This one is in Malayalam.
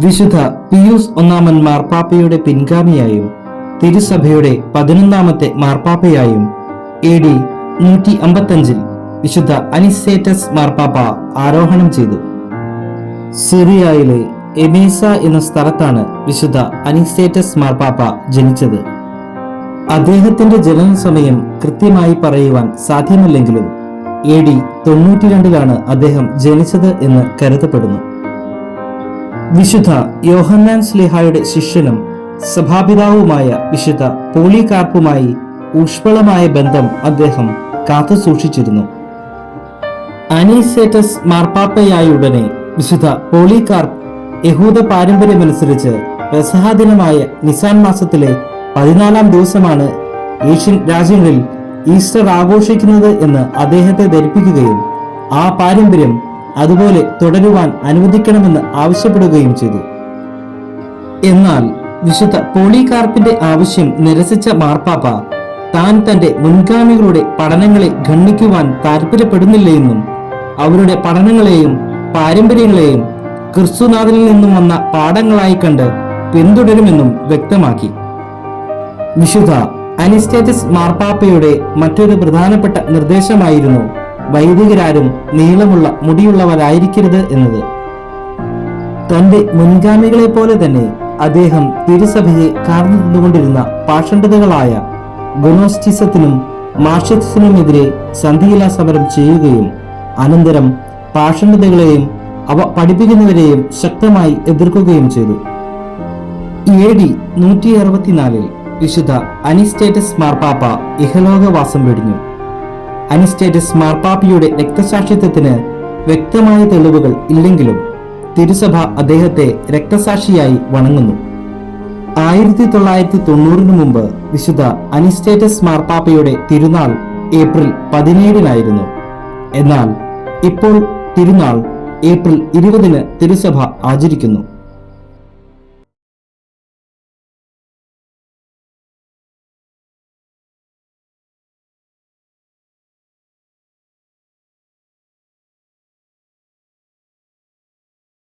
വിശുദ്ധ പിയൂസ് ഒന്നാമൻ മാർപ്പാപ്പയുടെ പിൻഗാമിയായും തിരുസഭയുടെ പതിനൊന്നാമത്തെ മാർപ്പാപ്പയായും എ ഡി നൂറ്റി അമ്പത്തഞ്ചിൽ വിശുദ്ധ അനിസേറ്റസ് മാർപ്പാപ്പ ആരോഹണം ചെയ്തു. സിറിയയിലെ എമേസ എന്ന സ്ഥലത്താണ് വിശുദ്ധ അനിസേറ്റസ് മാർപ്പാപ്പ ജനിച്ചത്. അദ്ദേഹത്തിന്റെ ജനന സമയം കൃത്യമായി പറയുവാൻ സാധ്യമല്ലെങ്കിലും എ ഡി തൊണ്ണൂറ്റിരണ്ടിലാണ് അദ്ദേഹം ജനിച്ചത് എന്ന് കരുതപ്പെടുന്നു. വിശുദ്ധ യോഹന്നാൻ സ്ലിഹായുടെ ശിഷ്യനും സഭാപിതാവുമായ വിശുദ്ധ പോളികാർപ്പുമായി ഊഷ്മളമായ ബന്ധം അദ്ദേഹം കാത്തു സൂക്ഷിച്ചിരുന്നു. അനീസേറ്റസ് മാർപ്പാപ്പയായുടനെ വിശുദ്ധ പോളികാർപ്പ് യഹൂദ പാരമ്പര്യമനുസരിച്ച് പ്രസഹാദിനമായ ദിനമായ നിസാൻ മാസത്തിലെ പതിനാലാം ദിവസമാണ് ഏഷ്യൻ രാജ്യങ്ങളിൽ ഈസ്റ്റർ ആഘോഷിക്കുന്നത് എന്ന് അദ്ദേഹത്തെ ധരിപ്പിക്കുകയും ആ പാരമ്പര്യം അതുപോലെ തുടരുവാൻ അനുവദിക്കണമെന്ന് ആവശ്യപ്പെടുകയും ചെയ്തു. എന്നാൽ വിശുദ്ധ പോളികാർപ്പിന്റെ ആവശ്യം നിരസിച്ച മാർപ്പാപ്പ താൻ തന്റെ മുൻഗാമികളുടെ പഠനങ്ങളെ ഖണ്ഡിക്കുവാൻ താല്പര്യപ്പെടുന്നില്ലെന്നും അവരുടെ പഠനങ്ങളെയും പാരമ്പര്യങ്ങളെയും ക്രിസ്തുനാഥനിൽ നിന്നും വന്ന പാഠങ്ങളായി കണ്ട് പിന്തുടരുമെന്നും വ്യക്തമാക്കി. വിശുദ്ധ അനിസ്റ്റേറ്റസ് മാർപ്പാപ്പയുടെ മറ്റൊരു പ്രധാനപ്പെട്ട നിർദ്ദേശമായിരുന്നു വൈദികരാരും നീളമുള്ള മുടിയുള്ളവരായിരിക്കരുത് എന്നത്. തന്റെ മുൻഗാമികളെ പോലെ തന്നെ അദ്ദേഹം തിരുസഭയെ കാർന്നു നിന്നുകൊണ്ടിരുന്ന പാഷണ്ഡതകളായ ഗുണോസ്റ്റിസത്തിനും മാർഷത്തിനുമെതിരെ സന്ധിയില സമരം ചെയ്യുകയും അനന്തരം പാഷണ്ഡതകളെയും അവ പഠിപ്പിക്കുന്നവരെയും ശക്തമായി എതിർക്കുകയും ചെയ്തു. എ ഡി നൂറ്റി അറുപത്തിനാലിൽ വിശുദ്ധ അനിസ്റ്റേറ്റസ് മാർപ്പാപ്പ ഇഹലോകവാസം വെടിഞ്ഞു. അനിസ്റ്റേറ്റസ് മാർപ്പാപ്പിയുടെ രക്തസാക്ഷിത്വത്തിന് വ്യക്തമായ തെളിവുകൾ ഇല്ലെങ്കിലും തിരുസഭ അദ്ദേഹത്തെ രക്തസാക്ഷിയായി വണങ്ങുന്നു. ആയിരത്തി തൊള്ളായിരത്തി തൊണ്ണൂറിന് മുമ്പ് വിശുദ്ധ അനിസ്റ്റേറ്റസ് മാർപ്പാപ്പയുടെ തിരുനാൾ ഏപ്രിൽ പതിനേഴിനായിരുന്നു. എന്നാൽ ഇപ്പോൾ തിരുനാൾ ഏപ്രിൽ ഇരുപതിന് തിരുസഭ ആചരിക്കുന്നു.